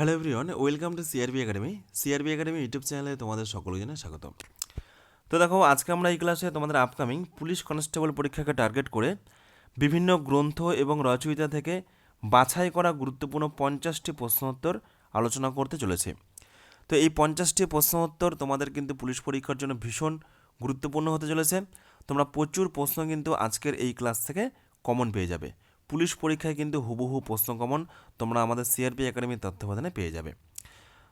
Hello everyone welcome to CRB academy CRB academy YouTube চ্যানেলে তোমাদের সকলকে স্বাগত তো দেখো, আজকে আমরা এই ক্লাসে তোমাদের আপকামিং পুলিশ কনস্টেবল পরীক্ষাকে টার্গেট করে বিভিন্ন গ্রন্থ এবং রচয়িতা থেকে বাছাই করা গুরুত্বপূর্ণ পঞ্চাশটি প্রশ্নোত্তর আলোচনা করতে চলেছে। তো এই পঞ্চাশটি প্রশ্নোত্তর তোমাদের কিন্তু পুলিশ পরীক্ষার জন্য ভীষণ গুরুত্বপূর্ণ হতে চলেছে। তোমরা প্রচুর প্রশ্ন কিন্তু আজকের এই ক্লাস থেকে কমন পেয়ে যাবে। পুলিশ পরীক্ষায় কিন্তু হুবহু প্রশ্ন কমন। তোমরা আমাদের সিআরপি একাডেমির তত্ত্বাবধানে পেয়ে যাবে।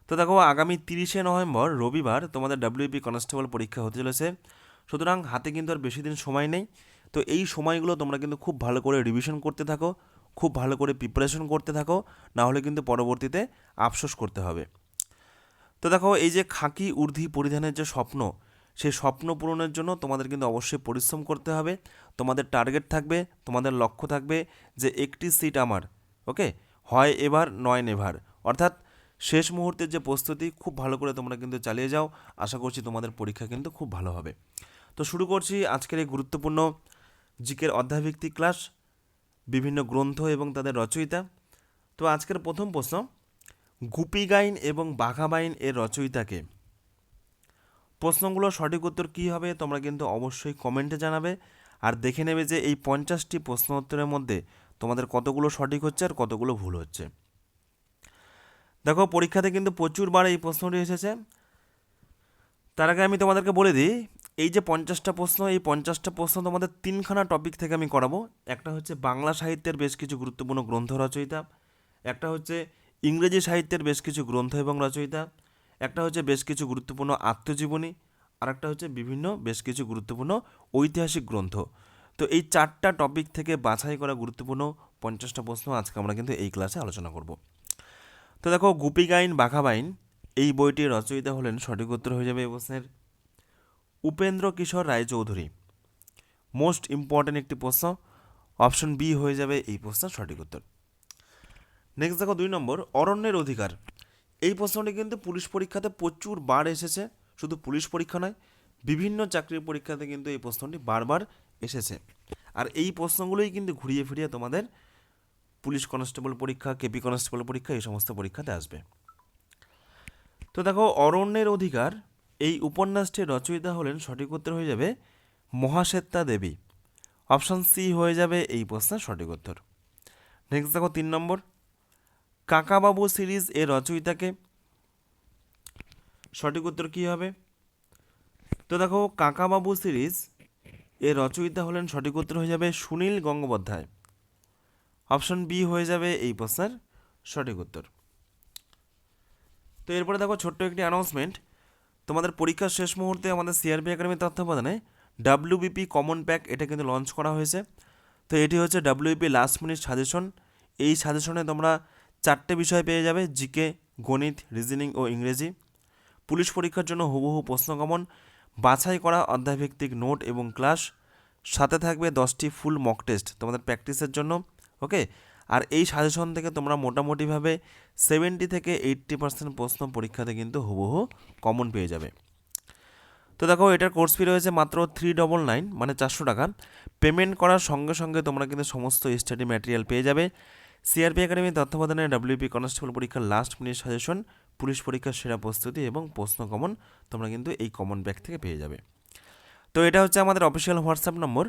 তো দেখো, আগামী তিরিশে নভেম্বর, রবিবার তোমাদের ডাব্লিউপি কনস্টেবল পরীক্ষা হতে চলেছে। সুতরাং হাতে কিন্তু আর বেশি দিন সময় নেই। তো এই সময়গুলো তোমরা কিন্তু খুব ভালো করে রিভিশন করতে থাকো, খুব ভালো করে প্রিপারেশন করতে থাকো, না হলে কিন্তু পরবর্তীতে আফসোস করতে হবে। তো দেখো, এই যে খাকি ঊর্ধ্বি পরিধানের যে স্বপ্ন সেই স্বপ্ন পূরণের জন্য তোমাদের কিন্তু অবশ্যই পরিশ্রম করতে হবে। তোমাদের টার্গেট থাকবে, তোমাদের লক্ষ্য থাকবে যে একটি সিট আমার ওকে হয় এবার, নয় নেভার। অর্থাৎ শেষ মুহূর্তের যে প্রস্তুতি, খুব ভালো করে তোমরা কিন্তু চালিয়ে যাও। আশা করছি তোমাদের পরীক্ষা কিন্তু খুব ভালো হবে। তো শুরু করছি আজকের এই গুরুত্বপূর্ণ জিকের অধ্যায়ভিত্তিক ক্লাস বিভিন্ন গ্রন্থ এবং তাদের রচয়িতা। তো আজকের প্রথম প্রশ্ন, গুপিগাইন এবং বাঘাবাইন এর রচয়িতাকে প্রশ্নগুলোর সঠিক উত্তর কী হবে তোমরা কিন্তু অবশ্যই কমেন্টে জানাবে। আর দেখে নেবে যে এই পঞ্চাশটি প্রশ্ন উত্তরের মধ্যে তোমাদের কতগুলো সঠিক হচ্ছে আর কতগুলো ভুল হচ্ছে। দেখো, পরীক্ষাতে কিন্তু প্রচুরবার এই প্রশ্নটি এসেছে। তার আগে আমি তোমাদেরকে বলে দিই, এই যে পঞ্চাশটা প্রশ্ন, এই পঞ্চাশটা প্রশ্ন তোমাদের তিনখানা টপিক থেকে আমি করাবো। একটা হচ্ছে বাংলা সাহিত্যের বেশ কিছু গুরুত্বপূর্ণ গ্রন্থ রচয়িতা। একটা হচ্ছে ইংরেজি সাহিত্যের বেশ কিছু গ্রন্থ এবং রচয়িতা। একটা হচ্ছে বেশ কিছু গুরুত্বপূর্ণ আত্মজীবনী আর একটা হচ্ছে বিভিন্ন বেশ কিছু গুরুত্বপূর্ণ ঐতিহাসিক গ্রন্থ। তো এই চারটা টপিক থেকে বাছাই করা গুরুত্বপূর্ণ পঞ্চাশটা প্রশ্ন আজকে আমরা কিন্তু এই ক্লাসে আলোচনা করব। তো দেখো গুপিগাইন বাঘাবাইন এই বইটির রচয়িতা হলেন সঠিক উত্তর হয়ে যাবে এই প্রশ্নের। উপেন্দ্র কিশোর রায়চৌধুরী মোস্ট ইম্পর্ট্যান্ট একটি প্রশ্ন অপশন বি হয়ে যাবে এই প্রশ্নের সঠিক উত্তর। নেক্সট দেখো, দুই নম্বর, অরণ্যের অধিকার। এই প্রশ্নটি কিন্তু পুলিশ পরীক্ষাতে প্রচুর বার এসেছে, শুধু পুলিশ পরীক্ষা নয়, বিভিন্ন চাকরির পরীক্ষাতে কিন্তু এই প্রশ্নটি বারবার এসেছে। আর এই প্রশ্নগুলোই কিন্তু ঘুরিয়ে ফিরিয়ে তোমাদের পুলিশ কনস্টেবল পরীক্ষা, কেপি কনস্টেবল পরীক্ষা, এই সমস্ত পরীক্ষাতে আসবে। তো দেখো, অরণ্যের অধিকার, এই উপন্যাসটির রচয়িতা হলেন, সঠিক উত্তর হয়ে যাবে মহাশ্বেতা দেবী। অপশন সি হয়ে যাবে এই প্রশ্নের সঠিক উত্তর। নেক্সট দেখো, তিন নম্বর। কাকাবাবু সিরিজ এর রচয়িতাকে সঠিক উত্তর কী হবে? তো দেখো, কাকাবাবু সিরিজ এর রচয়িতা হলেন, সঠিক উত্তর হয়ে যাবে সুনীল গঙ্গোপাধ্যায়। অপশন বি হয়ে যাবে এই প্রশ্নের সঠিক উত্তর। তো এরপরে দেখো, ছোট্ট একটি অ্যানাউন্সমেন্ট তোমাদের পরীক্ষার শেষ মুহূর্তে আমাদের সিআরপি একাডেমির তত্ত্বাবধানে ডাব্লিউবিপি কমন প্যাক এটা কিন্তু লঞ্চ করা হয়েছে। তো এটি হচ্ছে ডাব্লিউবিপি লাস্ট মিনিট সাজেশন এই সাজেশনে তোমরা চারটে বিষয় পেয়ে যাবে জিকে গণিত রিজনিং ও ইংরেজি। পুলিশ পরীক্ষার জন্য হুবহু প্রশ্নগমন বাছাই করা অধ্যায়ভিত্তিক নোট এবং ক্লাস। সাথে থাকবে দশটি ফুল মক টেস্ট তোমাদের প্র্যাকটিসের জন্য ওকে আর এই সাজেশন থেকে তোমরা মোটামুটিভাবে সেভেন্টি থেকে এইট্টি পার্সেন্ট প্রশ্ন পরীক্ষাতে কিন্তু হুবহু কমন পেয়ে যাবে। তো দেখো, এটার কোর্স ফি রয়েছে মাত্র থ্রি ডবল নাইন মানে চারশো টাকা। পেমেন্ট করার সঙ্গে সঙ্গে তোমরা কিন্তু সমস্ত স্টাডি ম্যাটেরিয়াল পেয়ে যাবে। সিআরপি একাডেমির তত্ত্বাবধানে ডাব্লিউপি কনস্টেবল পরীক্ষার লাস্ট মিনিট সাজেশন পুলিশ পরীক্ষার সেরা প্রস্তুতি এবং প্রশ্ন কমন তোমরা কিন্তু এই কমন ব্যাগ থেকে পেয়ে যাবে। তো এটা হচ্ছে আমাদের official WhatsApp number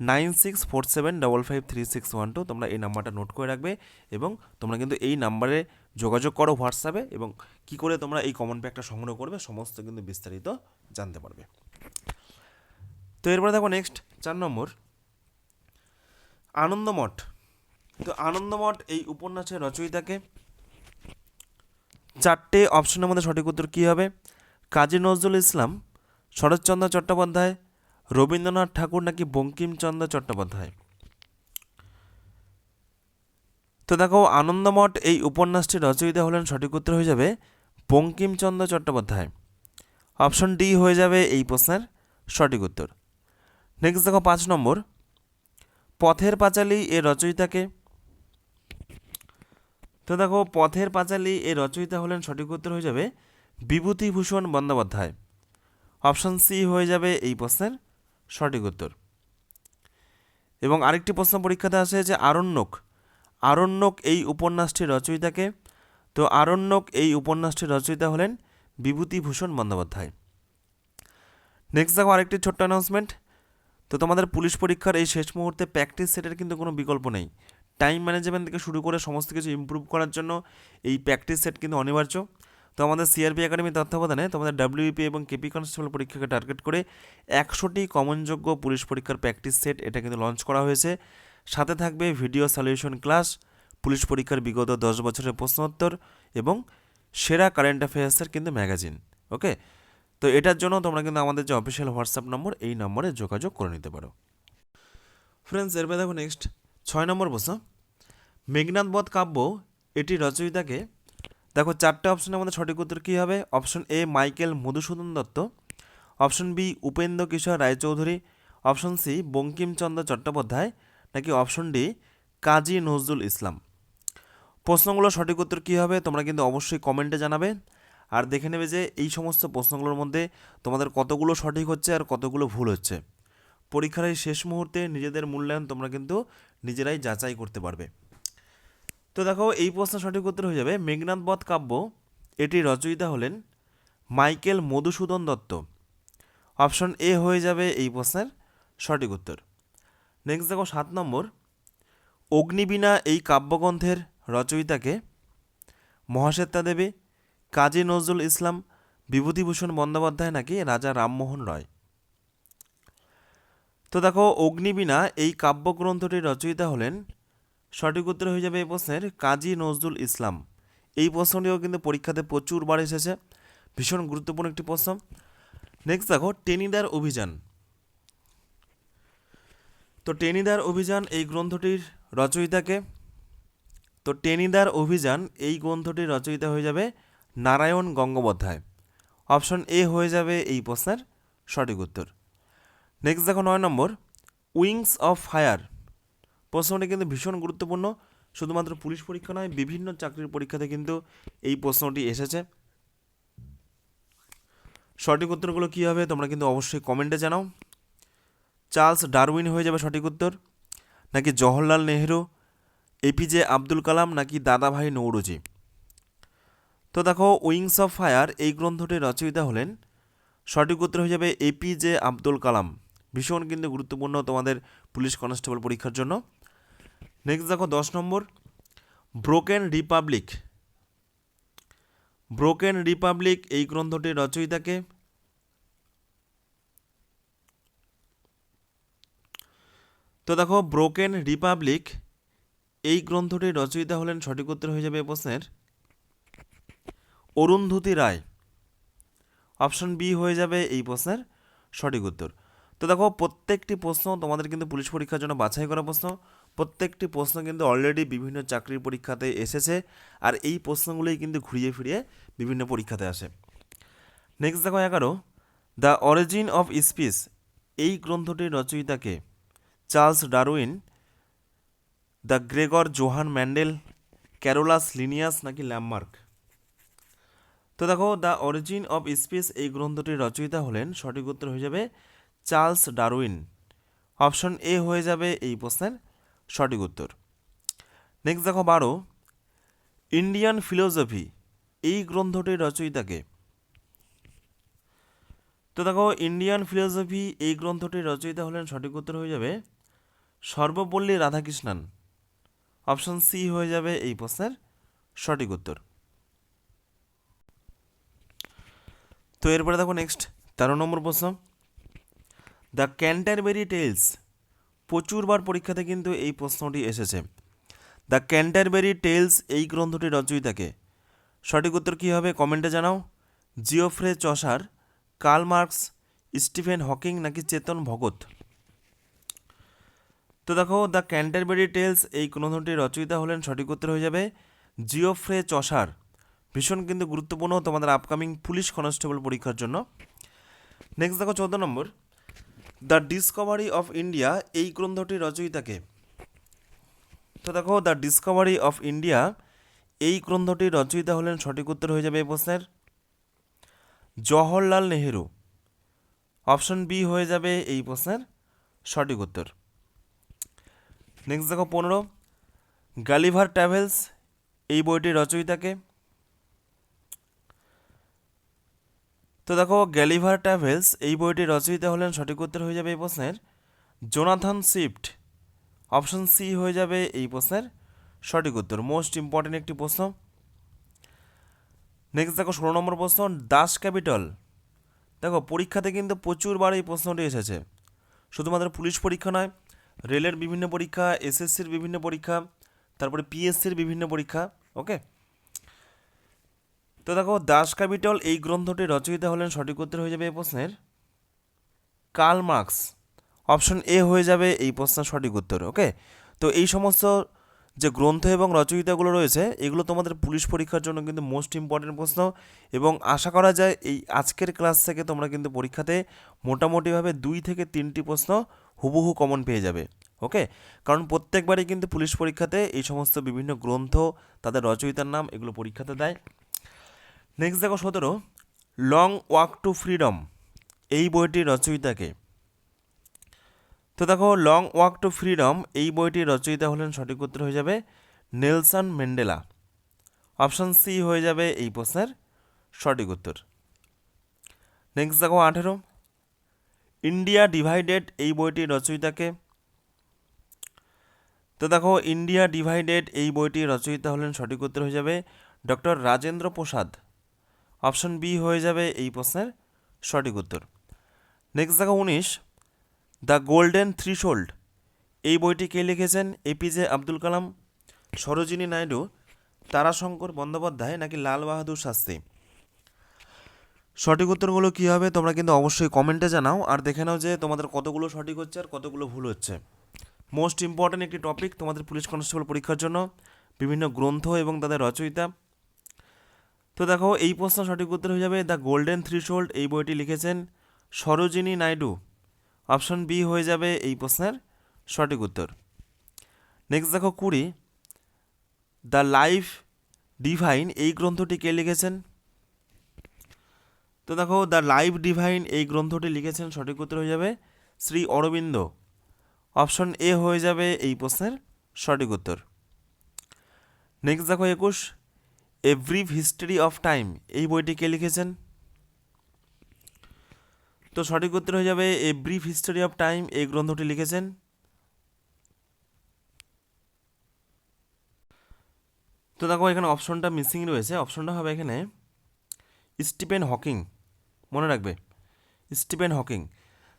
nine six four seven double five three six one two তোমরা এই নাম্বারটা নোট করে রাখবে এবং তোমরা কিন্তু এই নাম্বারে যোগাযোগ করো হোয়াটসঅ্যাপে এবং কি করে তোমরা এই কমন প্যাকটা সংগ্রহ করবে সমস্ত কিন্তু বিস্তারিত জানতে পারবে। তো এরপরে দেখো নেক্সট চার নম্বর, আনন্দমঠ। তো আনন্দমঠ এই উপন্যাসের রচয়িতাকে। চারটে অপশনের মধ্যে সঠিক উত্তর কী হবে? কাজী নজরুল ইসলাম, শরৎচন্দ্র চট্টোপাধ্যায়, রবীন্দ্রনাথ ঠাকুর নাকি বঙ্কিমচন্দ্র চট্টোপাধ্যায়? তো দেখো, আনন্দমঠ এই উপন্যাসটির রচয়িতা হলেন, সঠিক উত্তর হয়ে যাবে বঙ্কিমচন্দ্র চট্টোপাধ্যায়। অপশন ডি হয়ে যাবে এই প্রশ্নের সঠিক উত্তর। নেক্সট দেখো, পাঁচ নম্বর। পথের পাঁচালী এর রচয়িতাকে তো দেখো, পথের পাঁচালী এর রচয়িতা হলেন সঠিক উত্তর হয়ে যাবে বিভূতিভূষণ বন্দ্যোপাধ্যায়। অপশন সি হয়ে যাবে এই প্রশ্নের সঠিক উত্তর। এবং আরেকটি প্রশ্ন পরীক্ষাতে আসে যে আরণ্যক আরণ্যক এই উপন্যাসটির রচয়িতাকে, তো আরণ্যক এই উপন্যাসটির রচয়িতা হলেন বিভূতিভূষণ বন্দ্যোপাধ্যায়। নেক্সট দেখো আরেকটি ছোট্ট অ্যানাউন্সমেন্ট তো তোমাদের পুলিশ পরীক্ষার এই শেষ মুহূর্তে প্র্যাকটিস সেটের কিন্তু কোনো বিকল্প নেই। টাইম ম্যানেজমেন্ট থেকে শুরু করে সমস্ত কিছু ইমপ্রুভ করার জন্য এই প্র্যাকটিস সেট কিন্তু অনিবার্য। তো আমাদের সিআরপি একাডেমি তত্ত্বাবধানে তোমাদের ডাব্লিউপি এবং কেপি কনস্টেবল পরীক্ষাকে টার্গেট করে একশোটি কমনযোগ্য পুলিশ পরীক্ষার প্র্যাকটিস সেট এটা কিন্তু লঞ্চ করা হয়েছে। সাথে থাকবে ভিডিও সলিউশন ক্লাস পুলিশ পরীক্ষার বিগত দশ বছরের প্রশ্নোত্তর এবং সেরা কারেন্ট অ্যাফেয়ার্সের কিন্তু ম্যাগাজিন ওকে তো এটার জন্য তোমরা কিন্তু আমাদের যে অফিসিয়াল হোয়াটসঅ্যাপ নম্বর এই নম্বরে যোগাযোগ করে নিতে পারো। ফ্রেন্ডস এরপরে দেখো নেক্সট ছয় নম্বর প্রশ্ন। মেঘনাথ বধ কাব্য এটি রচয়িতাকে, দেখো চারটে অপশনের মধ্যে সঠিক উত্তর কী হবে? Option A Michael Madhusudan Dutt. Option B Upendra Kishore Raychaudhuri. Option C Bankimchandra Chattopadhyay. নাকি অপশন ডি কাজী নজরুল ইসলাম। প্রশ্নগুলো সঠিক উত্তর কী হবে? তোমরা কিন্তু অবশ্যই কমেন্টে জানাবে। আর দেখে নেবে যে এই সমস্ত প্রশ্নগুলোর মধ্যে তোমাদের কতগুলো সঠিক হচ্ছে আর কতগুলো ভুল হচ্ছে। পরীক্ষার এই শেষ মুহূর্তে নিজেদের মূল্যায়ন তোমরা কিন্তু নিজেরাই যাচাই করতে পারবে। তো দেখো, এই প্রশ্ন সঠিক উত্তর হয়ে যাবে, মেঘনাথ বধ কাব্য, এটি রচয়িতা হলেন Michael Madhusudan Dutt. Option A হয়ে যাবে এই প্রশ্নের সঠিক উত্তর। নেক্সট দেখো, সাত নম্বর, অগ্নিবীণা এই কাব্যগ্রন্থের রচয়িতাকে মহাশ্বেতা দেবী, কাজী নজরুল ইসলাম, বিভূতিভূষণ বন্দ্যোপাধ্যায় নাকি রাজা রামমোহন রয়? তো দেখো, অগ্নিবীণা এই কাব্যগ্রন্থটির রচয়িতা হলেন, সঠিক উত্তর হয়ে যাবে এই প্রশ্নের, কাজী নজরুল ইসলাম। এই প্রশ্নটিও কিন্তু পরীক্ষাতে প্রচুর প্রচুরবার এসেছে, ভীষণ গুরুত্বপূর্ণ একটি প্রশ্ন। নেক্সট দেখো, টেনিদার অভিযান। তো টেনিদার অভিযান এই গ্রন্থটির রচয়িতাকে, তো টেনিদার অভিযান এই গ্রন্থটির রচয়িতা হয়ে যাবে নারায়ণ গঙ্গোপাধ্যায়। অপশন এ হয়ে যাবে এই প্রশ্নের সঠিক উত্তর। নেক্সট দেখো নয় নম্বর উইংস অফ ফায়ার প্রশ্নটি কিন্তু ভীষণ গুরুত্বপূর্ণ। শুধুমাত্র পুলিশ পরীক্ষা নয়, বিভিন্ন চাকরির পরীক্ষাতে কিন্তু এই প্রশ্নটি এসেছে। সঠিক উত্তরগুলো কী হবে তোমরা কিন্তু অবশ্যই কমেন্টে জানাও। চার্লস ডারউইন হয়ে যাবে সঠিক উত্তর। নাকি জওহরলাল নেহরু এপিজে আব্দুল কালাম, নাকি দাদাভাই নৌরুজি? তো দেখো উইংস অফ ফায়ার এই গ্রন্থটির রচয়িতা হলেন। সঠিক উত্তর হয়ে যাবে এপিজে আব্দুল কালাম। ভীষণ কিন্তু গুরুত্বপূর্ণ তোমাদের পুলিশ কনস্টেবল পরীক্ষার জন্য। নেক্সট দেখো দশ নম্বর ব্রোকেন রিপাবলিক ব্রোকেন রিপাবলিক এই গ্রন্থটির রচয়িতাকে তো দেখো ব্রোকেন রিপাবলিক এই গ্রন্থটির রচয়িতা হলেন সঠিক উত্তর হয়ে যাবে প্রশ্নের। অরুন্ধতী রায়। অপশন বি হয়ে যাবে এই প্রশ্নের সঠিক উত্তর। তো দেখো, প্রত্যেকটি প্রশ্ন তোমাদের কিন্তু পুলিশ পরীক্ষার জন্য বাছাই করা প্রশ্ন। প্রত্যেকটি প্রশ্ন কিন্তু অলরেডি বিভিন্ন চাকরির পরীক্ষাতে এসেছে আর এই প্রশ্নগুলোই কিন্তু ঘুরিয়ে ফিরিয়ে বিভিন্ন পরীক্ষাতে আসে। নেক্সট দেখো এগারো। দ্য অরিজিন অফ স্পিচ এই গ্রন্থটির রচয়িতাকে Charles Darwin, the Gregor Johann Mendel, Carolus Linnaeus নাকি ল্যামমার্ক? তো দেখো, দ্য অরিজিন অফ স্পিচ এই গ্রন্থটির রচয়িতা হলেন, সঠিক উত্তর হয়ে যাবে চার্লস ডারউইন। অপশন এ হয়ে যাবে এই প্রশ্নের সঠিক উত্তর। নেক্সট দেখো বারো। ইন্ডিয়ান ফিলোসফি, এই গ্রন্থটির রচয়িতাকে। তো দেখো, ইন্ডিয়ান ফিলোসফি, এই গ্রন্থটির রচয়িতা হলেন সঠিক উত্তর হয়ে যাবে সর্বপল্লী রাধাকৃষ্ণন। অপশন সি হয়ে যাবে এই প্রশ্নের সঠিক উত্তর। তো এরপরে দেখো নেক্সট, তেরো নম্বর প্রশ্ন। দ্য ক্যান্টারবেরি টেলস প্রচুরবার পরীক্ষাতে কিন্তু এই প্রশ্নটি এসেছে। দ্য ক্যান্টারবেরি টেলস এই গ্রন্থটির রচয়িতাকে। সঠিক উত্তর কী হবে কমেন্টে জানাও। Geoffrey Chaucer Karl Marx, Stephen Hawking নাকি চেতন ভগত? তো দেখো, দ্য ক্যান্টারবেরি টেলস এই গ্রন্থটির রচয়িতা হলেন, সঠিক উত্তর হয়ে যাবে জিওফ্রে চসার ভীষণ কিন্তু গুরুত্বপূর্ণ তোমাদের আপকামিং পুলিশ কনস্টেবল পরীক্ষার জন্য। নেক্সট দেখো, চৌদ্দ নম্বর। দ্য ডিসকভারি অফ ইন্ডিয়া, এই গ্রন্থটির রচয়িতাকে তো দেখো, দ্য ডিসকভারি অফ ইন্ডিয়া, এই গ্রন্থটির রচয়িতা হলেন সঠিক উত্তর হয়ে যাবে এই প্রশ্নের। জওহরলাল নেহেরু। অপশন বি হয়ে যাবে এই প্রশ্নের সঠিক উত্তর। নেক্সট দেখো, পনেরো। গালিভার ট্রাভেলস, এই বইটির রচয়িতাকে তো দেখো, গ্যালিভার ট্রাভেলস, এই বইটি রচয়িতা হলেন সঠিক উত্তর হয়ে যাবে এই প্রশ্নের। জোনাথন শিফট, অপশন সি হয়ে যাবে এই প্রশ্নের সঠিক উত্তর। মোস্ট ইম্পর্টেন্ট একটি প্রশ্ন। নেক্সট দেখো, ষোলো নম্বর প্রশ্ন, দাস ক্যাপিটাল। দেখো, পরীক্ষাতে কিন্তু প্রচুরবার এই প্রশ্নটি এসেছে। শুধুমাত্র পুলিশ পরীক্ষা নয়, রেলের বিভিন্ন পরীক্ষা, এসএসসির বিভিন্ন পরীক্ষা, তারপরে পিএসসির বিভিন্ন পরীক্ষা, ওকে? তো দেখো, দাস ক্যাপিটাল এই গ্রন্থটি রচয়িতা হলেন, সঠিক উত্তর হয়ে যাবে এই প্রশ্নের। কার্ল মার্কস, অপশন এ হয়ে যাবে এই প্রশ্নের সঠিক উত্তর, ওকে? তো এই সমস্ত যে গ্রন্থ এবং রচয়িতাগুলো রয়েছে, এগুলো তোমাদের পুলিশ পরীক্ষার জন্য কিন্তু মোস্ট ইম্পর্টেন্ট প্রশ্ন এবং আশা করা যায় এই আজকের ক্লাস থেকে তোমরা কিন্তু পরীক্ষাতে মোটামুটিভাবে দুই থেকে তিনটি প্রশ্ন হুবহু কমন পেয়ে যাবে, ওকে? কারণ প্রত্যেকবারই কিন্তু পুলিশ পরীক্ষাতে এই সমস্ত বিভিন্ন গ্রন্থ তাদের রচয়িতার নাম এগুলো পরীক্ষাতে দেয়। নেক্সট দেখো সতেরো। লং ওয়াক টু ফ্রিডম, এই বইটির রচয়িতাকে তো দেখো, লং ওয়াক টু ফ্রিডম, এই বইটির রচয়িতা হলেন সঠিক উত্তর হয়ে যাবে নেলসন ম্যান্ডেলা। অপশান সি হয়ে যাবে এই প্রশ্নের সঠিক উত্তর। নেক্সট দেখো আঠেরো। ইন্ডিয়া ডিভাইডেড, এই বইটির রচয়িতাকে তো দেখো, ইন্ডিয়া ডিভাইডেড, এই বইটির রচয়িতা হলেন সঠিক উত্তর হয়ে যাবে doctor Rajendra Prasad. Option B হয়ে যাবে এই প্রশ্নের সঠিক উত্তর। নেক্সট দেখো উনিশ। The golden threshold. এই বইটি কে লিখেছেন? এপিজে আব্দুল কালাম, সরোজিনী নাইডু, তারাশঙ্কর বন্দ্যোপাধ্যায় নাকি লাল বাহাদুর শাস্ত্রী? সঠিক উত্তরগুলো কী হবে তোমরা কিন্তু অবশ্যই কমেন্টে জানাও আর দেখে নাও যে তোমাদের কতগুলো সঠিক হচ্ছে আর কতগুলো ভুল হচ্ছে। মোস্ট ইম্পর্ট্যান্ট একটি টপিক তোমাদের পুলিশ কনস্টেবল পরীক্ষার জন্য। বিভিন্ন গ্রন্থ এবং তাদের রচয়িতা। তো দেখো, এই প্রশ্ন সঠিক উত্তর হয়ে যাবে দ্য গোল্ডেন থ্রিশোল্ড। এই বইটি লিখেছেন সরোজিনী নাইডু। অপশন বি হয়ে যাবে এই প্রশ্নের সঠিক উত্তর। নেক্সট দেখো কুড়ি। দ্য লাইফ ডিভাইন, এই গ্রন্থটি কে লিখেছেন? তো দেখো, দ্য লাইফ ডিভাইন, এই গ্রন্থটি লিখেছেন, সঠিক উত্তর হয়ে যাবে শ্রী অরবিন্দ। অপশন এ হয়ে যাবে এই প্রশ্নের সঠিক উত্তর। নেক্সট দেখো একুশ। A brief history of time এই বইটি কে লিখেছেন? তো সঠিক উত্তর হয়ে যাবে a brief history of time এই গ্রন্থটি লিখেছেন। তো দেখো, এখানে অপশনটা মিসিং রয়েছে, অপশনটা হবে এখানে স্টিফেন হকিং, মনে রাখবে স্টিফেন হকিং।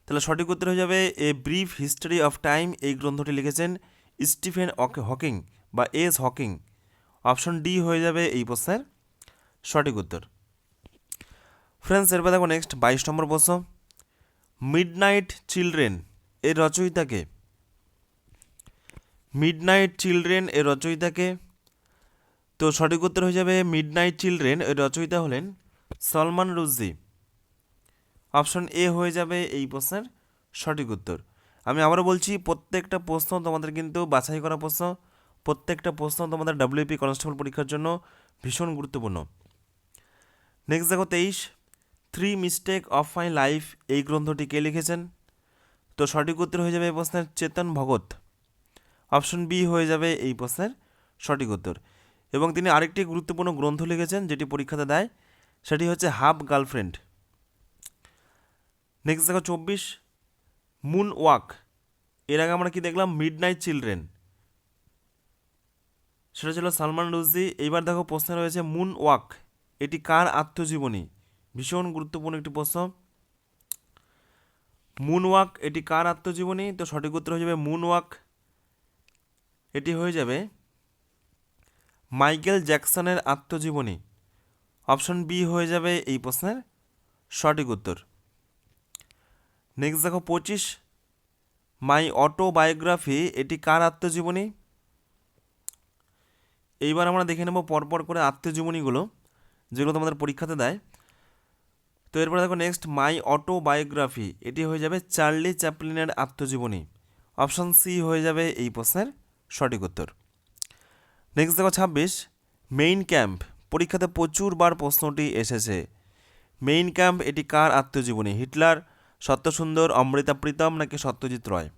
তাহলে সঠিক উত্তর হয়ে যাবে a brief history of time এই গ্রন্থটি লিখেছেন স্টিফেন হকিং বা এস হকিং। অপশন ডি হয়ে যাবে এই প্রশ্নের সঠিক উত্তর। ফ্রেন্ডস, এরপর দেখো নেক্সট বাইশ নম্বর প্রশ্ন। মিডনাইট চিলড্রেন এর রচয়িতাকে মিডনাইট চিলড্রেন এর রচয়িতাকে তো সঠিক উত্তর হয়ে যাবে মিড নাইট চিলড্রেন এর রচয়িতা হলেন সলমান রুজি অপশন এ হয়ে যাবে এই প্রশ্নের সঠিক উত্তর। আমি আবারও বলছি, প্রত্যেকটা প্রশ্ন তোমাদের কিন্তু বাছাই করা প্রশ্ন। প্রত্যেকটা প্রশ্ন তোমাদের ডাব্লিউপি কনস্টেবল পরীক্ষার জন্য ভীষণ গুরুত্বপূর্ণ। নেক্সট দেখো তেইশ। Three mistake of my life এই গ্রন্থটি কে লিখেছেন? তো সঠিক উত্তর হয়ে যাবে এই প্রশ্নের চেতন ভগত অপশন বি হয়ে যাবে এই প্রশ্নের সঠিক উত্তর। এবং তিনি আরেকটি গুরুত্বপূর্ণ গ্রন্থ লিখেছেন, যেটি পরীক্ষাতে দেয়, সেটি হচ্ছে হাফ গার্লফ্রেন্ড। নেক্সট দেখো চব্বিশ। মুন ওয়াক এর আগে আমরা কি দেখলাম? মিড নাইট চিলড্রেন সেটা ছিল সালমান রুজদি এইবার দেখো প্রশ্নে রয়েছে মুন ওয়াক এটি কার আত্মজীবনী? ভীষণ গুরুত্বপূর্ণ একটি প্রশ্ন। মুন ওয়াক এটি কার আত্মজীবনী? তো সঠিক উত্তর হয়ে যাবে মুন ওয়াক এটি হয়ে যাবে মাইকেল জ্যাকসনের আত্মজীবনী। অপশন বি হয়ে যাবে এই প্রশ্নের সঠিক উত্তর। নেক্সট দেখো পঁচিশ। মাই অটোবায়োগ্রাফি, এটি কার আত্মজীবনী? এইবার আমরা দেখে নেব পরপর করে আত্মজীবনীগুলো, যেগুলো তোমাদের পরীক্ষাতে দেয়। তো এরপরে দেখো নেক্সট মাই অটোবায়োগ্রাফি এটি হয়ে যাবে চার্লি চ্যাপলিনের আত্মজীবনী। অপশান সি হয়ে যাবে এই প্রশ্নের সঠিক উত্তর। নেক্সট দেখো ছাব্বিশ মেইন ক্যাম্প পরীক্ষাতে প্রচুরবার প্রশ্নটি এসেছে। মেইন ক্যাম্প এটি কার আত্মজীবনী? হিটলার, সত্যসুন্দর, অমৃতা প্রীতম নাকি সত্যজিৎ রয়?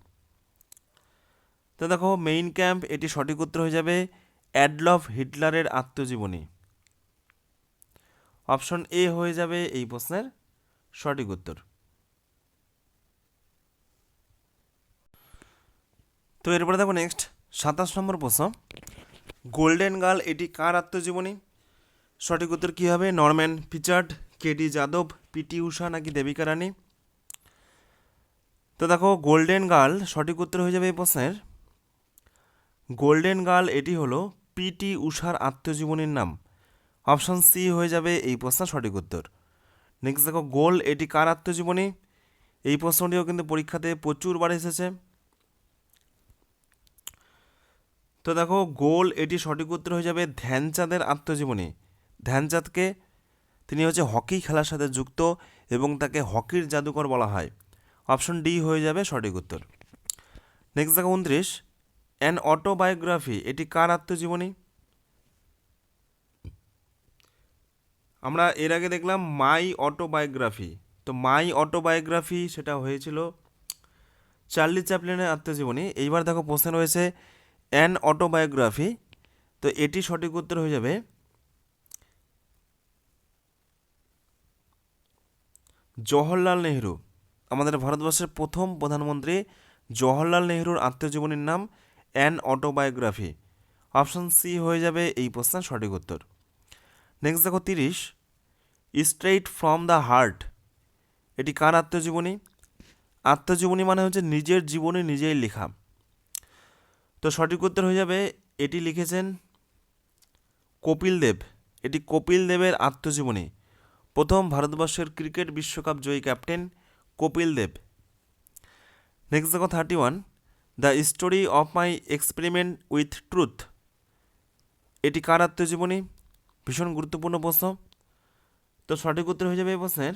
তো দেখো মেইন ক্যাম্প এটি সঠিক উত্তর হয়ে যাবে অ্যাডলফ হিটলারের আত্মজীবনী। অপশন এ হয়ে যাবে এই প্রশ্নের সঠিক উত্তর। তো এরপরে দেখো নেক্সট সাতাশ নম্বর প্রশ্ন। গোল্ডেন গার্ল, এটি কার আত্মজীবনী? সঠিক উত্তর কী হবে? নরম্যান ফিচার্ড কেডি যাদব পিটি উষা নাকি দেবিকা রানী? তো দেখো, গোল্ডেন গার্ল, সঠিক উত্তর হয়ে যাবে এই প্রশ্নের। গোল্ডেন গার্ল, এটি হলো পিটি উষার আত্মজীবনীর নাম? অপশন সি হয়ে যাবে এই প্রশ্ন সঠিক উত্তর। নেক্সট দেখো, গোল এটি কার আত্মজীবনী? এই প্রশ্নটিও কিন্তু পরীক্ষাতে প্রচুরবার এসেছে। তো দেখো, গোল এটি সঠিক উত্তর হয়ে যাবে ধ্যানচাঁদের আত্মজীবনী। ধ্যানচাঁদকে তিনি হচ্ছে হকি খেলার সাথে যুক্ত এবং তাকে হকির জাদুকর বলা হয়। অপশন ডি হয়ে যাবে সঠিক উত্তর। নেক্সট দেখো, উনত্রিশ। অ্যান অটোবায়োগ্রাফি এটি কার আত্মজীবনী? আমরা এর আগে দেখলাম মাই অটোবায়োগ্রাফি তো মাই অটোবায়োগ্রাফি সেটা হয়েছিল চার্লি চ্যাপলিনের আত্মজীবনী। এইবার দেখো প্রশ্ন রয়েছে অ্যান অটোবায়োগ্রাফি তো এটি সঠিক উত্তর হয়ে যাবে, জওহরলাল নেহরু। আমাদের ভারতবর্ষের প্রথম প্রধানমন্ত্রী জওহরলাল নেহরুর আত্মজীবনীর নাম অ্যান অটোবায়োগ্রাফি। অপশান সি হয়ে যাবে এই প্রশ্নের সঠিক উত্তর। নেক্সট দেখো তিরিশ। স্ট্রেইট ফ্রম দ্য হার্ট এটি কার আত্মজীবনী? আত্মজীবনী মানে হচ্ছে নিজের জীবনী নিজেই লেখা। তো সঠিক উত্তর হয়ে যাবে, এটি লিখেছেন কপিল দেব। এটি কপিল দেবের আত্মজীবনী। প্রথম ভারতবর্ষের ক্রিকেট বিশ্বকাপ জয়ী ক্যাপ্টেন কপিল দেব। নেক্সট দেখো thirty one the story of my experiment with truth এটি কার আত্মজীবনী? ভীষণ গুরুত্বপূর্ণ প্রশ্ন। তো সঠিক উত্তর হয়ে যাবে এই প্রশ্নের।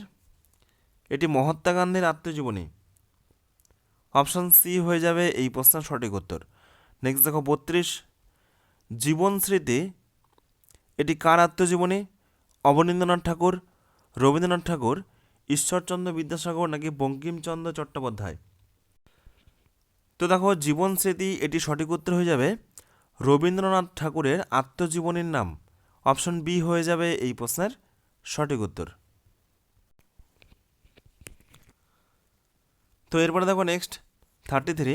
এটি মহাত্মা গান্ধীর আত্মজীবনী। অপশান সি হয়ে যাবে এই প্রশ্নের সঠিক উত্তর। নেক্সট দেখো, বত্রিশ। জীবন স্মৃতি। এটি কার আত্মজীবনী? অবনীন্দ্রনাথ ঠাকুর, রবীন্দ্রনাথ ঠাকুর, ঈশ্বরচন্দ্র বিদ্যাসাগর নাকি বঙ্কিমচন্দ্র চট্টোপাধ্যায়? তো দেখো জীবন স্মৃতি এটি সঠিক উত্তর হয়ে যাবে। রবীন্দ্রনাথ ঠাকুরের আত্মজীবনীর নাম। অপশন বি হয়ে যাবে এই প্রশ্নের সঠিক উত্তর। তো এরপরে দেখো next thirty three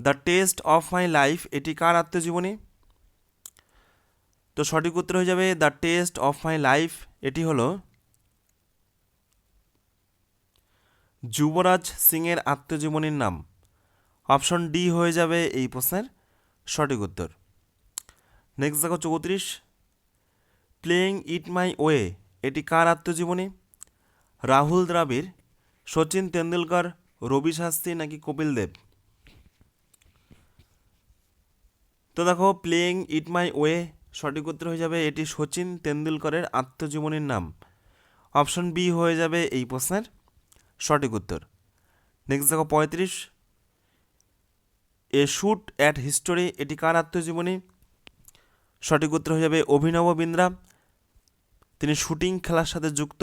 the test of my life এটি কার আত্মজীবনী? তো সঠিক উত্তর হয়ে যাবে the test of my life এটি হলো যুবরাজ সিংয়ের আত্মজীবনীর নাম। অপশন ডি হয়ে যাবে এই প্রশ্নের সঠিক উত্তর। নেক্সট দেখো চৌত্রিশ। প্লেয়িং ইট মাই ওয়ে এটি কার আত্মজীবনী? রাহুল দ্রাবিড়, সচিন তেন্ডুলকর, রবি শাস্ত্রী নাকি কপিল দেব? তো দেখো প্লেয়িং ইট মাই ওয়ে সঠিক উত্তর হয়ে যাবে এটি সচিন তেন্ডুলকরের আত্মজীবনীর নাম। অপশন বি হয়ে যাবে এই প্রশ্নের সঠিক উত্তর। নেক্সট দেখো পঁয়ত্রিশ। এ শুট অ্যাট হিস্টোরি, এটি কার আত্মজীবনী? সঠিক উত্তর হয়ে যাবে অভিনব বিন্দ্রা। তিনি শুটিং খেলার সাথে যুক্ত,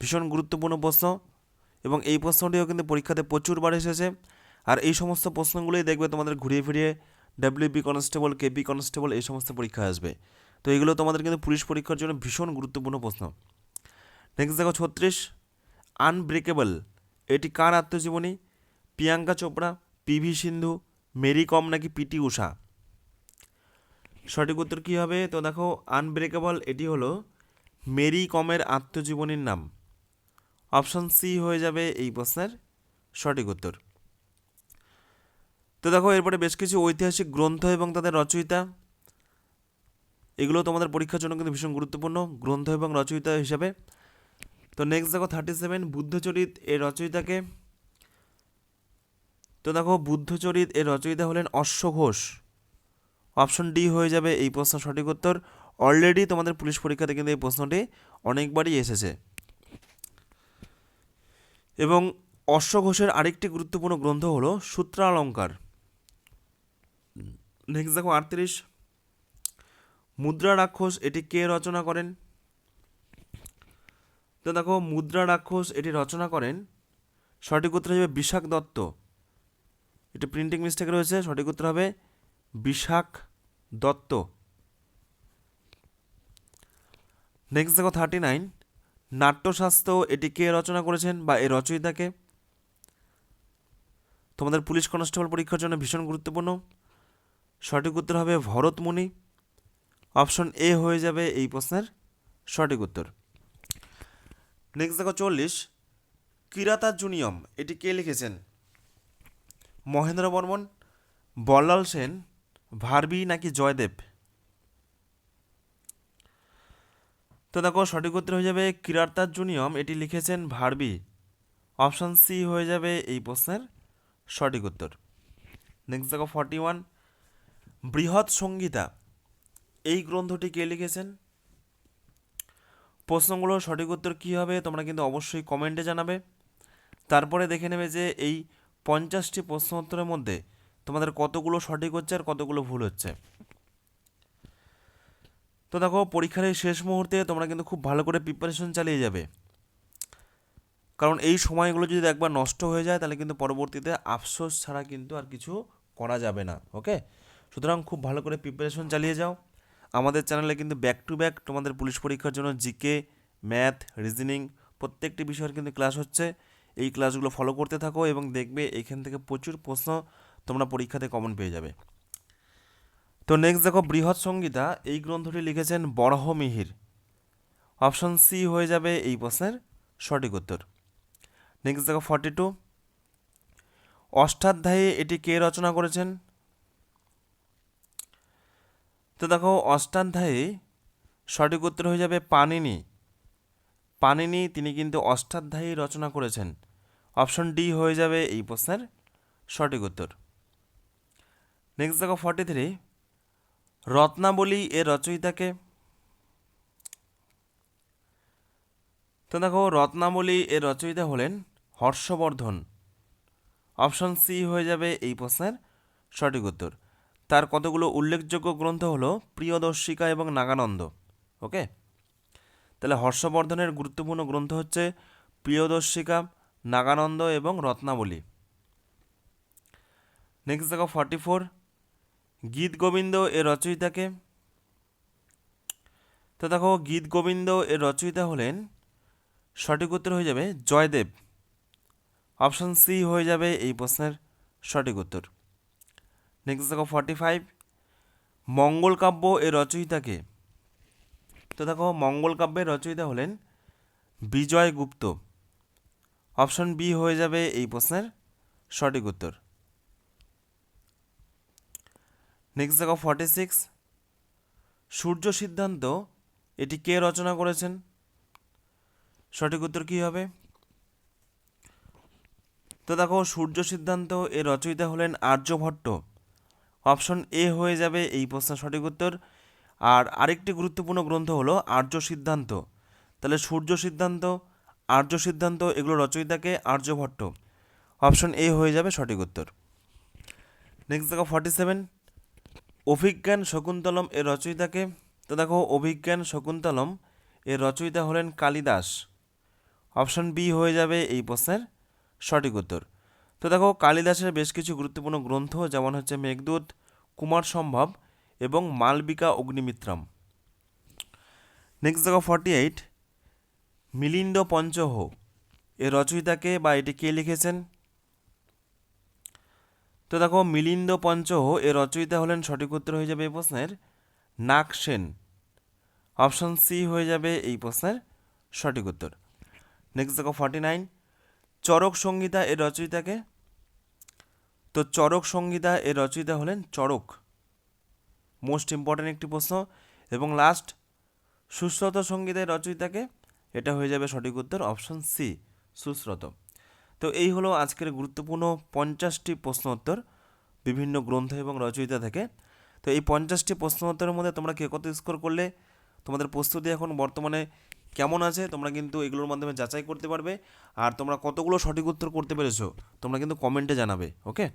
ভীষণ গুরুত্বপূর্ণ প্রশ্ন এবং এই প্রশ্নটিও কিন্তু পরীক্ষাতে প্রচুরবার এসেছে। আর এই সমস্ত প্রশ্নগুলোই দেখবে তোমাদের ঘুরিয়ে ফিরিয়ে ডাব্লিউপি কনস্টেবল কেপি কনস্টেবল এই সমস্ত পরীক্ষা আসবে। তো এগুলো তোমাদের কিন্তু পুলিশ পরীক্ষার জন্য ভীষণ গুরুত্বপূর্ণ প্রশ্ন। নেক্সট দেখো ছত্রিশ আনব্রেকেবল এটি কার আত্মজীবনী? প্রিয়াঙ্কা চোপড়া পিভি সিন্ধু মেরি কম নাকি পিটি উষা? সঠিক উত্তর কী হবে? তো দেখো আনব্রেকেবল এটি হলো মেরি কমের আত্মজীবনীর নাম। অপশন সি হয়ে যাবে এই প্রশ্নের সঠিক উত্তর। তো দেখো, এরপরে বেশ কিছু ঐতিহাসিক গ্রন্থ এবং তাদের রচয়িতা। এগুলো তোমাদের পরীক্ষার জন্য কিন্তু ভীষণ গুরুত্বপূর্ণ, গ্রন্থ এবং রচয়িতা হিসাবে। তো নেক্সট দেখো থার্টি সেভেন বুদ্ধচরিত এর রচয়িতাকে তো দেখো বুদ্ধচরিত এর রচয়িতা হলেন অশ্ব ঘোষ। অপশন ডি হয়ে যাবে এই প্রশ্ন সঠিক উত্তর। অলরেডি তোমাদের পুলিশ পরীক্ষাতে কিন্তু এই প্রশ্নটি অনেকবারই এসেছে। এবং অশ্ব ঘোষের আরেকটি গুরুত্বপূর্ণ গ্রন্থ হলো সূত্রালঙ্কার। নেক্সট দেখো আটত্রিশ। মুদ্রা রাক্ষস এটি কে রচনা করেন? তো দেখো মুদ্রা রাক্ষস এটি রচনা করেন। সঠিক উত্তর হিসেবে বিশাখ দত্ত। এটি প্রিন্টিং মিস্টেক রয়েছে, সঠিক উত্তর হবে বিশাখ দত্ত। নেক্সট দেখো থার্টি নাইন নাট্যশাস্ত্র এটি কে রচনা করেছেন বা এর রচয়িতাকে? তোমাদের পুলিশ কনস্টেবল পরীক্ষার জন্য ভীষণ গুরুত্বপূর্ণ। সঠিক উত্তর হবে ভরতমুনি। অপশন এ হয়ে যাবে এই প্রশ্নের সঠিক উত্তর। নেক্সট দেখো চল্লিশ কিরাতা জুনিয়ম, এটি কে লিখেছেন? মহেন্দ্র বর্মন, বল্লাল সেন, ভারবি নাকি জয়দেব? তো দেখো, সঠিক উত্তর হয়ে যাবে কিরার্তার জুনিয়ম। এটি লিখেছেন ভারবি। অপশান সি হয়ে যাবে এই প্রশ্নের সঠিক উত্তর। নেক্সট দেখো ফর্টি ওয়ান বৃহৎ সংগীতা এই গ্রন্থটি কে লিখেছেন? প্রশ্নগুলোর সঠিক উত্তর কী হবে তোমরা কিন্তু অবশ্যই কমেন্টে জানাবে। তারপরে দেখে নেবে যে এই পঞ্চাশটি প্রশ্ন উত্তরের মধ্যে তোমাদের কতগুলো সঠিক হচ্ছে আর কতগুলো ভুল হচ্ছে। তো দেখো, পরীক্ষার এই শেষ মুহূর্তে তোমরা কিন্তু খুব ভালো করে প্রিপারেশন চালিয়ে যাবে। কারণ এই সময়গুলো যদি একবার নষ্ট হয়ে যায়, তাহলে কিন্তু পরবর্তীতে আফসোস ছাড়া কিন্তু আর কিছু করা যাবে না ওকে সুতরাং খুব ভালো করে প্রিপারেশন চালিয়ে যাও। আমাদের চ্যানেলে কিন্তু ব্যাক টু ব্যাক তোমাদের পুলিশ পরীক্ষার জন্য জিকে ম্যাথ রিজনিং প্রত্যেকটি বিষয়ের কিন্তু ক্লাস হচ্ছে। এই ক্লাসগুলো ফলো করতে থাকো এবং দেখবে এখান থেকে প্রচুর প্রশ্ন তোমরা পরীক্ষাতে কমন পেয়ে যাবে। তো নেক্সট দেখো বৃহৎ সংগীতা এই গ্রন্থটি লিখেছেন বরাহ মিহির। অপশন সি হয়ে যাবে এই প্রশ্নের সঠিক উত্তর। নেক্সট দেখো ফর্টি টু অষ্টাধ্যায়ী এটি কে রচনা করেছেন? তো দেখো অষ্টাধ্যায়ী সঠিক উত্তর হয়ে যাবে পানিনি পানিনি, তিনি কিন্তু অষ্টাধ্যায়ী রচনা করেছেন। অপশন ডি হয়ে যাবে এই প্রশ্নের সঠিক উত্তর। নেক্সট দেখো ফর্টি থ্রি রত্নাবলী এর রচয়িতাকে। তো দেখো, রত্নাবলী এর রচয়িতা হলেন হর্ষবর্ধন। অপশন সি হয়ে যাবে এই প্রশ্নের সঠিক উত্তর। তার কতগুলো উল্লেখযোগ্য গ্রন্থ হলো প্রিয়দর্শিকা এবং নাগানন্দ। ওকে তাহলে হর্ষবর্ধনের গুরুত্বপূর্ণ গ্রন্থ হচ্ছে প্রিয়দর্শিকা, নাগানন্দ এবং রত্নাবলী। নেক্সট দেখো ফর্টি ফোর গীত গোবিন্দ এর রচয়িতাকে। তো দেখো গীত গোবিন্দ এর রচয়িতা হলেন, সঠিক উত্তর হয়ে যাবে জয়দেব। অপশন সি হয়ে যাবে এই প্রশ্নের সঠিক উত্তর। নেক্সট দেখো ফর্টি ফাইভ মঙ্গল কাব্য এর রচয়িতাকে। তো দেখো, মঙ্গল কাব্যের রচয়িতা হলেন বিজয় গুপ্ত। অপশন বি হয়ে যাবে এই প্রশ্নের সঠিক উত্তর। নেক্সট দেখো ফর্টি সিক্স সূর্য সিদ্ধান্ত, এটি কে রচনা করেছেন? সঠিক উত্তর কী হবে? তো দেখো, সূর্য সিদ্ধান্ত, এর রচয়িতা হলেন আর্যভট্ট অপশন এ হয়ে যাবে এই প্রশ্নের সঠিক উত্তর। আর আরেকটি গুরুত্বপূর্ণ গ্রন্থ হলো আর্য সিদ্ধান্ত। তাহলে সূর্য সিদ্ধান্ত, আর্য সিদ্ধান্ত, এগুলো রচয়িতাকে আর্যভট্ট। অপশন এ হয়ে যাবে সঠিক উত্তর। নেক্সট দেখো ফর্টি সেভেন অভিজ্ঞান শকুন্তলম এর রচয়িতাকে, তো দেখো অভিজ্ঞান শকুন্তলম এর রচয়িতা হলেন কালিদাস। অপশন বি হয়ে যাবে এই প্রশ্নের সঠিক উত্তর। তো দেখো কালিদাসের বেশ কিছু গুরুত্বপূর্ণ গ্রন্থ, যেমন হচ্ছে মেঘদূত, কুমার সম্ভব এবং মালবিকা অগ্নিমিত্রম। নেক্সট দেখো ফর্টি এইট মিলিন্দ পঞ্চহ। এর রচয়িতাকে বা এটি কে লিখেছেন? তো দেখো, মিলিন্দ পঞ্চহ এর রচয়িতা হলেন সঠিক উত্তর হয়ে যাবে এই প্রশ্নের। নাগ সেন, অপশন সি হয়ে যাবে এই প্রশ্নের সঠিক উত্তর। নেক্সট দেখো ফর্টি নাইন চরক সংগীতা এর রচয়িতাকে? তো চরক সংগীতা এর রচয়িতা হলেন চরক। মোস্ট ইম্পর্ট্যান্ট একটি প্রশ্ন। এবং লাস্ট সুশ্রত সঙ্গীতের রচয়িতাকে এটা হয়ে যাবে সঠিক উত্তর অপশন সি সুশ্রত তো এই হলো আজকের গুরুত্বপূর্ণ পঞ্চাশটি প্রশ্ন উত্তর বিভিন্ন গ্রন্থ এবং রচয়িতা থেকে। তো এই পঞ্চাশটি প্রশ্ন উত্তরের মধ্যে তোমরা কে কত স্কোর করলে, তোমাদের প্রস্তুতি এখন বর্তমানে কেমন আছে, তোমরা কিন্তু এগুলোর মাধ্যমে যাচাই করতে পারবে। আর তোমরা কতগুলো সঠিক উত্তর করতে পেরেছ, তোমরা কিন্তু কমেন্টে জানাবে ওকে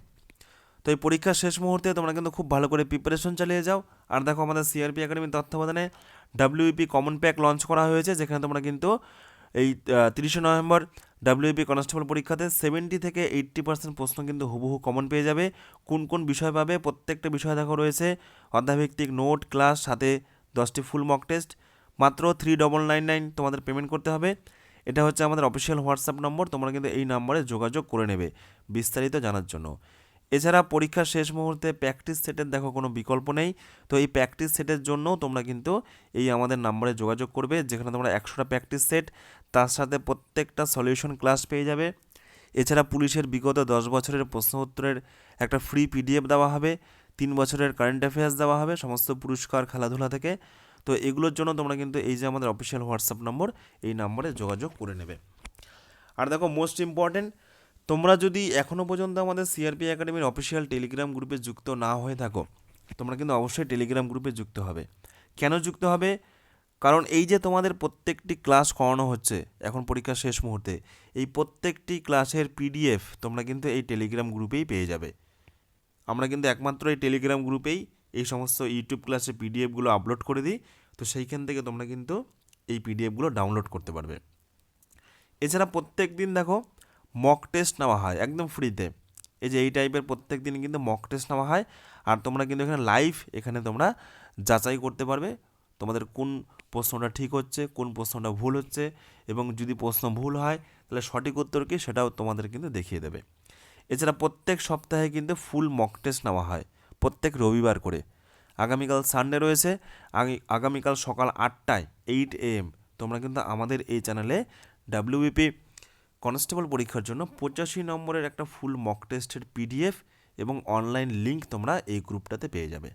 তো এই পরীক্ষার শেষ মুহূর্তে তোমরা কিন্তু খুব ভালো করে প্রিপারেশন চালিয়ে যাও। আর দেখো আমাদের সিআরপি একাডেমির তত্ত্বাবধানে ডাব্লিউপি কমন প্যাক লঞ্চ করা হয়েছে, যেখানে তোমরা কিন্তু এই তিরিশে নভেম্বর ডাব্লিউপি কনস্টেবল পরীক্ষাতে সেভেন্টি থেকে এইট্টি পার্সেন্ট প্রশ্ন কিন্তু হুবহু কমন পেয়ে যাবে। কোন কোন বিষয় পাবে? প্রত্যেকটা বিষয় দেখো রয়েছে। অধ্যায়ভিত্তিক নোট, ক্লাস, সাথে দশটি ফুল মক টেস্ট মাত্র থ্রি ডবল নাইন নাইন তোমাদের পেমেন্ট করতে হবে। এটা হচ্ছে আমাদের অফিসিয়াল হোয়াটসঅ্যাপ নম্বর তোমরা কিন্তু এই নম্বরে যোগাযোগ করে নেবে বিস্তারিত জানার জন্য। এছাড়া পরীক্ষার শেষ মুহূর্তে প্র্যাকটিস সেটের দেখো কোনো বিকল্প নেই। তো এই প্র্যাকটিস সেটের জন্য তোমরা কিন্তু এই আমাদের নাম্বারে যোগাযোগ করবে, যেখানে তোমরা একশোটা প্র্যাকটিস সেট তার সাথে প্রত্যেকটা সলিউশন ক্লাস পেয়ে যাবে। এছাড়া পুলিশের বিগত দশ বছরের প্রশ্ন উত্তরের একটা ফ্রি পিডিএফ দেওয়া হবে, তিন বছরের কারেন্ট অ্যাফেয়ার্স দেওয়া হবে, সমস্ত পুরস্কার খেলাধুলা থেকে। তো এগুলোর জন্য তোমরা কিন্তু এই যে আমাদের অফিসিয়াল হোয়াটসঅ্যাপ নম্বর, এই নম্বরে যোগাযোগ করে নেবে। আর দেখো মোস্ট ইম্পর্টেন্ট তোমরা যদি এখনও পর্যন্ত আমাদের সিআরপি একাডেমির অফিসিয়াল টেলিগ্রাম গ্রুপে যুক্ত না হয়ে থাকো, তোমরা কিন্তু অবশ্যই টেলিগ্রাম গ্রুপে যুক্ত হবে। কেন যুক্ত হবে? কারণ এই যে তোমাদের প্রত্যেকটি ক্লাস করানো হচ্ছে এখন পরীক্ষার শেষ মুহূর্তে, এই প্রত্যেকটি ক্লাসের পিডিএফ তোমরা কিন্তু এই টেলিগ্রাম গ্রুপেই পেয়ে যাবে। আমরা কিন্তু একমাত্র এই টেলিগ্রাম গ্রুপেই এই সমস্ত ইউটিউব ক্লাসের পিডিএফগুলো আপলোড করে দিই, তো সেইখান থেকে তোমরা কিন্তু এই পিডিএফগুলো ডাউনলোড করতে পারবে। এছাড়া প্রত্যেক দিন দেখো মক টেস্ট নেওয়া হয়, একদম ফ্রিতে এই যে এই টাইপের প্রত্যেক দিন কিন্তু মক টেস্ট নেওয়া হয়। আর তোমরা কিন্তু এখানে লাইভ এখানে তোমরা যাচাই করতে পারবে তোমাদের কোন প্রশ্নটা ঠিক হচ্ছে, কোন প্রশ্নটা ভুল হচ্ছে। এবং যদি প্রশ্ন ভুল হয়, তাহলে সঠিক উত্তর কী সেটাও তোমাদের কিন্তু দেখিয়ে দেবে। এছাড়া প্রত্যেক সপ্তাহে কিন্তু ফুল মক টেস্ট নেওয়া হয়, প্রত্যেক রবিবার করে। আগামীকাল সানডে রয়েছে, আগি- আগামীকাল সকাল আটটায় এইট এ এম তোমরা কিন্তু আমাদের এই চ্যানেলে ডাব্লিউবিপি কনস্টেবল পরীক্ষার জন্য পঁচাশি নম্বরের একটা ফুল মক টেস্টের পিডিএফ এবং অনলাইন লিঙ্ক তোমরা এই গ্রুপটাতে পেয়ে যাবে।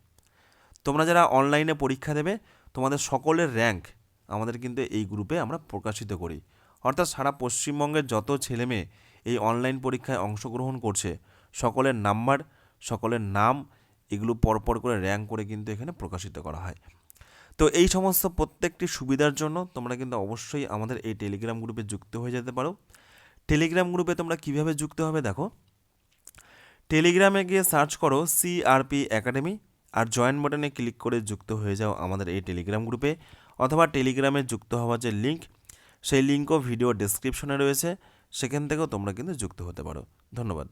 তোমরা যারা অনলাইনে পরীক্ষা দেবে, তোমাদের সকলের র্যাঙ্ক আমাদের কিন্তু এই গ্রুপে আমরা প্রকাশিত করি। অর্থাৎ সারা পশ্চিমবঙ্গের যত ছেলে মেয়ে এই অনলাইন পরীক্ষায় অংশগ্রহণ করছে, সকলের নাম্বার, সকলের নাম, এগুলো পরপর করে র্যাঙ্ক করে কিন্তু এখানে প্রকাশিত করা হয়। তো এই সমস্ত প্রত্যেকটি সুবিধার জন্য তোমরা কিন্তু অবশ্যই আমাদের এই টেলিগ্রাম গ্রুপে যুক্ত হয়ে যেতে পারো। টেলিগ্রাম গ্রুপে তোমরা কীভাবে যুক্ত হবে দেখো। টেলিগ্রামে গিয়ে সার্চ করো সিআরপি একাডেমি আর জয়েন বাটনে ক্লিক করে যুক্ত হয়ে যাও আমাদের এই টেলিগ্রাম গ্রুপে অথবা টেলিগ্রামে যুক্ত হওয়ার যে লিঙ্ক, সেই লিঙ্কও ভিডিও ডেসক্রিপশনে রয়েছে। সেখান থেকেও তোমরা কিন্তু যুক্ত হতে পারো। ধন্যবাদ।